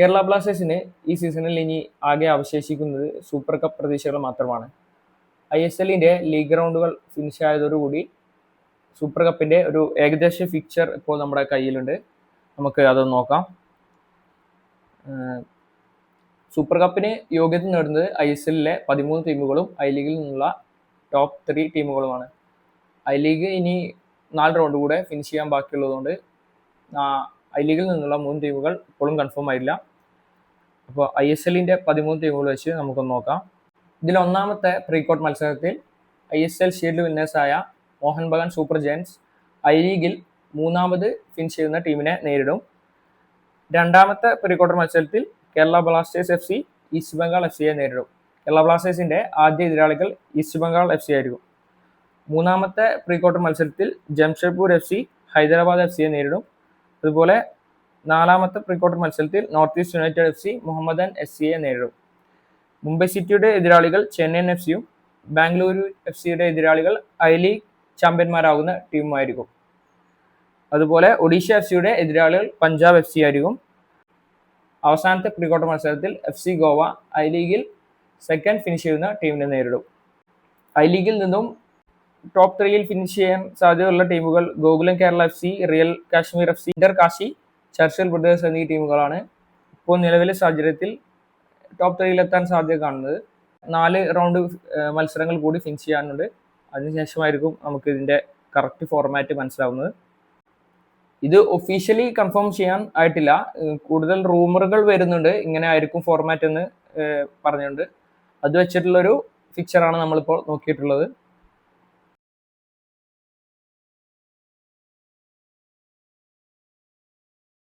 കേരള ബ്ലാസ്റ്റേഴ്സിന് ഈ സീസണിൽ ഇനി ആകെ അവശേഷിക്കുന്നത് സൂപ്പർ കപ്പ് പ്രതീക്ഷകൾ മാത്രമാണ്. ഐ എസ് എല്ലിന്റെ ലീഗ് റൗണ്ടുകൾ ഫിനിഷ് ആയതോടുകൂടി സൂപ്പർ കപ്പിന്റെ ഒരു ഏകദേശ ഫിക്ചർ ഇപ്പോൾ നമ്മുടെ കയ്യിലുണ്ട്. നമുക്ക് അത് നോക്കാം. സൂപ്പർ കപ്പിന് യോഗ്യത നേടുന്നത് ഐ എസ് എല്ലിലെ പതിമൂന്ന് ടീമുകളും ഐ ലീഗിൽ നിന്നുള്ള ടോപ്പ് ത്രീ ടീമുകളുമാണ്. ഐ ലീഗ് ഇനി നാല് റൗണ്ട് കൂടെ ഫിനിഷ് ചെയ്യാൻ ബാക്കിയുള്ളതുകൊണ്ട് ഐ ലീഗിൽ നിന്നുള്ള മൂന്ന് ടീമുകൾ ഇപ്പോഴും കൺഫേം ആയില്ല. അപ്പോൾ ഐ എസ് എല്ലിന്റെ പതിമൂന്ന് ടീമുകൾ വെച്ച് നമുക്കൊന്ന് നോക്കാം. ഇതിൽ ഒന്നാമത്തെ പ്രീകോട്ട് മത്സരത്തിൽ I S L shield വിന്നേഴ്സായ Mohun Bagan super giants I ലീഗിൽ മൂന്നാമത് ഫിനിഷ് ചെയ്യുന്ന ടീമിനെ നേരിടും. രണ്ടാമത്തെ പ്രീക്വാർട്ടർ മത്സരത്തിൽ Kerala Blasters F C East Bengal F സിയെ നേരിടും. കേരള ബ്ലാസ്റ്റേഴ്സിന്റെ ആദ്യ എതിരാളികൾ ഈസ്റ്റ് ബംഗാൾ എഫ് സി ആയിരിക്കും. മൂന്നാമത്തെ പ്രീക്വാർട്ടർ മത്സരത്തിൽ Jamshedpur F C Hyderabad F സിയെ നേരിടും. അതുപോലെ നാലാമത്തെ പ്രീക്വാർട്ടർ മത്സരത്തിൽ North East United F C Mohammedan S സിയെ നേരിടും. മുംബൈ സിറ്റിയുടെ എതിരാളികൾ ചെന്നൈയിൻ എഫ് സിയും ബാംഗ്ലൂരു എഫ് സിയുടെ എതിരാളികൾ ഐ ലീഗ് ചാമ്പ്യന്മാരാകുന്ന ടീമുമായിരിക്കും. അതുപോലെ ഒഡീഷ എഫ് സിയുടെ എതിരാളികൾ പഞ്ചാബ് എഫ് സി ആയിരിക്കും. അവസാനത്തെ പ്രീക്വാർട്ടർ മത്സരത്തിൽ എഫ് സി ഗോവ ഐ ലീഗിൽ സെക്കൻഡ് ഫിനിഷ് ചെയ്യുന്ന ടീമിനെ നേരിടും. ഐ ലീഗിൽ നിന്നും ടോപ്പ് ത്രീയിൽ ഫിനിഷ് ചെയ്യാൻ സാധ്യതയുള്ള ടീമുകൾ Gokulam Kerala F C Real Kashmir F C Inter Kashi Churchill Brothers എന്നീ ടീമുകളാണ് ഇപ്പോൾ നിലവിലെ സാഹചര്യത്തിൽ ടോപ്പ് ത്രീയിലെത്താൻ സാധ്യത കാണുന്നത്. നാല് റൗണ്ട് മത്സരങ്ങൾ കൂടി ഫിനിഷ് ചെയ്യാനുണ്ട്. അതിനുശേഷമായിരിക്കും നമുക്ക് ഇതിന്റെ കറക്റ്റ് ഫോർമാറ്റ് മനസ്സിലാവുന്നത്. ഇത് ഒഫീഷ്യലി കൺഫേം ചെയ്യാൻ ആയിട്ടില്ല. കൂടുതൽ റൂമറുകൾ വരുന്നുണ്ട്. ഇങ്ങനെ ആയിരിക്കും ഫോർമാറ്റ് എന്ന് പറഞ്ഞുകൊണ്ട് അത് വെച്ചിട്ടുള്ളൊരു ഫിക്ചറാണ് നമ്മളിപ്പോൾ നോക്കിയിട്ടുള്ളത്.